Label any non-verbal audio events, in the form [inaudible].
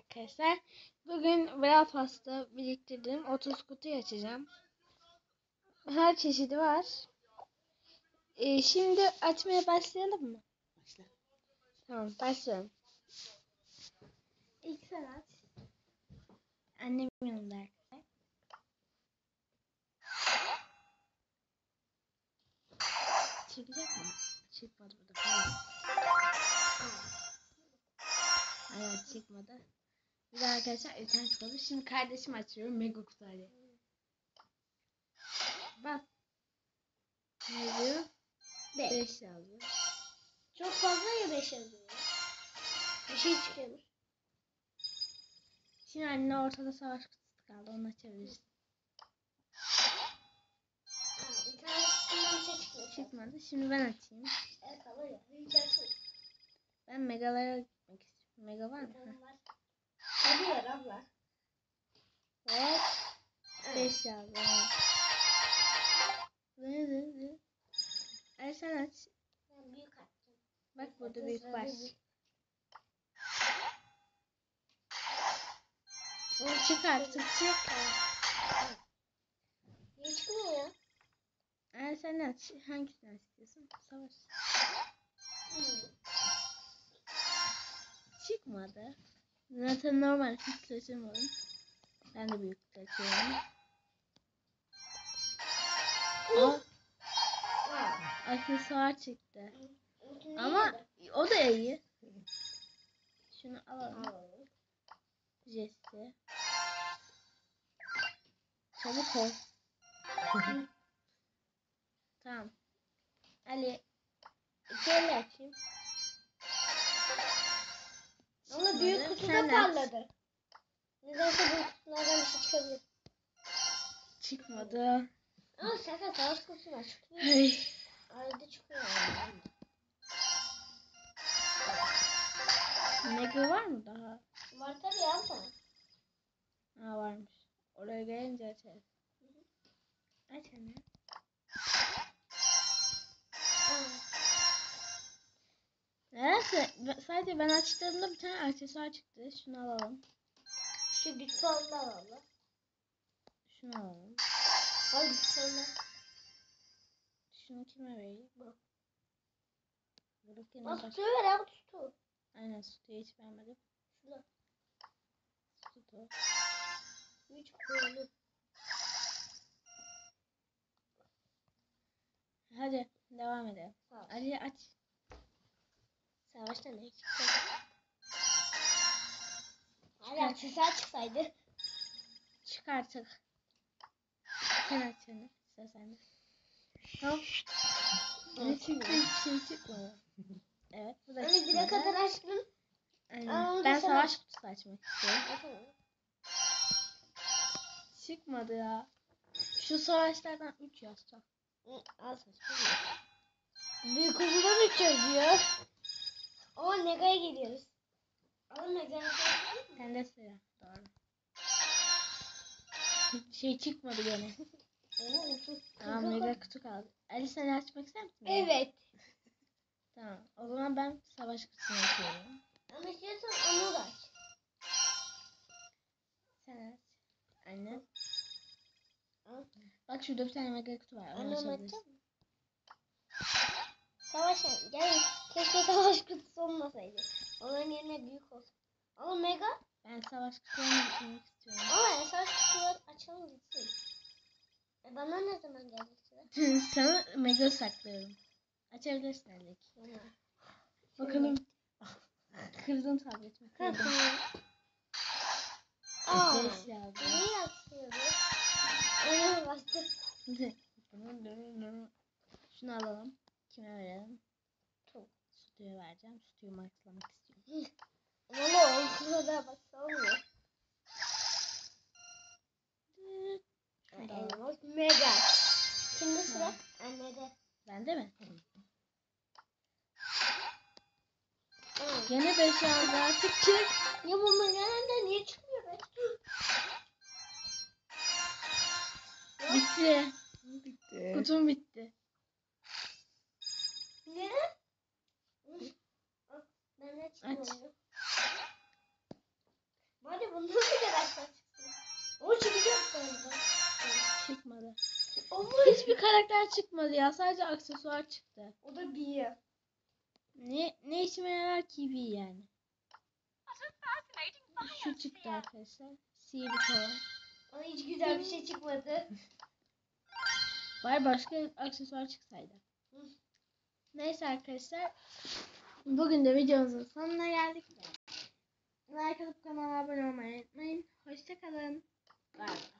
arkadaşlar. Bugün Brawl Pass'ta biriktirdim. 30 kutuyu açacağım. Her çeşidi var. Ee, şimdi açmaya başlayalım mı? Başla. Tamam başlayalım. İlk sen aç. Annem yanımda arkadaşlar. Çıkacak mı? Çıkmadı bu da. Hayır çıkmadı. De arkadaşlar internet kapalı. Şimdi kardeşim açıyorum. Mega kutu hadi. Bak. Ne diyor? 5 yazıyor. Çok fazla ya 5 yazıyor. Bir şey çıkıyormuş. Şimdi anne ortada savaş kutusu kaldı. Onu açabilirsin. Şey. Çıkmadı. Şimdi ben açayım. Evet ya. Ben megalara gitmek istiyorum. Mega var mı? Tamam var. Hadi ver abla. Evet. 5 yazdı. Zı zı. Ay sen aç. Ben büyük attım. Bak burada büyük var. Bunu çık artık çık. Niye çıkmıyor ya? Ay sen aç. Hangisini istiyorsun? Savaş. Hmm. Çıkmadı. Zaten normal hiç seçemedim. Ben de büyük seçiyorum. Aa, aksesuar çıktı. Ama o da iyi. Şunu alalım. Jesse. Çabuk ol. [laughs] tamam. Ali. Elle açayım. Ama büyük kutuda parladı. Nedense büyük kutulardan bir şey çıkabilir. Çıkmadı. Ama şaka savaş kutusuna çıkıyor. Hey. Arada çıkıyor. Mega var mı daha? Var tabii abla. Ha varmış. Oraya gelince açarız. Aç anne. Ben- sadece ben açtığımda bir tane aksesuar çıktı. Şunu alalım. Şu güç puanlar abla. Şunu alalım. Al güç puanlar. Şunu kime vereyim? Bu. Buradakine Bak tutuyor ver abi tutu. Aynen sütü hiç beğenmedim. Şurada. Sütü. Güç puanı. Hadi devam edelim. Ol. Ali aç. Savaşta ne? Hadi aksesuar çıksaydı. Çık artık. Sen aç seni. Sende. Tamam. Ne çıktı? Hiçbir şey çıkmadı. Evet bu da Hani çıkmadı. bire kadar açtın. Aynen. Aa, onu da ben savaş kutusu açmak istiyorum. Çıkmadı ya. Şu savaşlardan 3 yazsa. Hı, Al saçma. Büyük kuzudan uçuyoruz diyor. Ama Nega'ya geliyoruz. Ama Nega'ya Sende sıra. Doğru. Şey çıkmadı gene. [laughs] Aa mega kutu kaldı. Ali sen açmak ister misin? Evet. [laughs] Tamam. O zaman ben savaş kutusunu açıyorum. Ama istiyorsan onu da aç. Sen aç. Anne. Bak şurada bir tane mega kutu var. Annem açacak mı? Savaş. Gel. Keşke savaş kutusu olmasaydı. Onların yerine büyük olsun. Ama Mega. Ben savaş kutularını bitirmek istiyorum. Ama yani savaş kutuları açalım gitsin. E bana ne zaman gelecek sıra? Sana mega saklıyorum. Açabilirsin eldeki. Bakalım. Kırdım tabletimi. Kırdım. Aa. Niye atıyoruz? Oyuna bastık. Şunu alalım. Kime verelim? Sütüye vereceğim. Sütüyü maxlamak istiyorum. Valla o kadar alalım. Elmas Mega. Şimdi sıra annede. Bende mi? Aa. Gene 5 yazdı artık çık. Ya bu Mega'nın niye çıkmıyor be? Bitti. Bitti. Kutum bitti. Ne? tane çıkmıyor. Evet. Bari bundan bir kadar çıksın. O çıkacak galiba. Çıkmadı. Olur. Hiçbir karakter çıkmadı ya. Sadece aksesuar çıktı. O da bir. Ne ne işime yarar ki bir yani. Şu çıktı arkadaşlar. Sihirli kovan. Ona hiç güzel bir şey çıkmadı. Var başka aksesuar çıksaydı. Neyse arkadaşlar. Bugün de videomuzun sonuna geldik. Like atıp kanala abone olmayı unutmayın. Hoşçakalın. Galiba.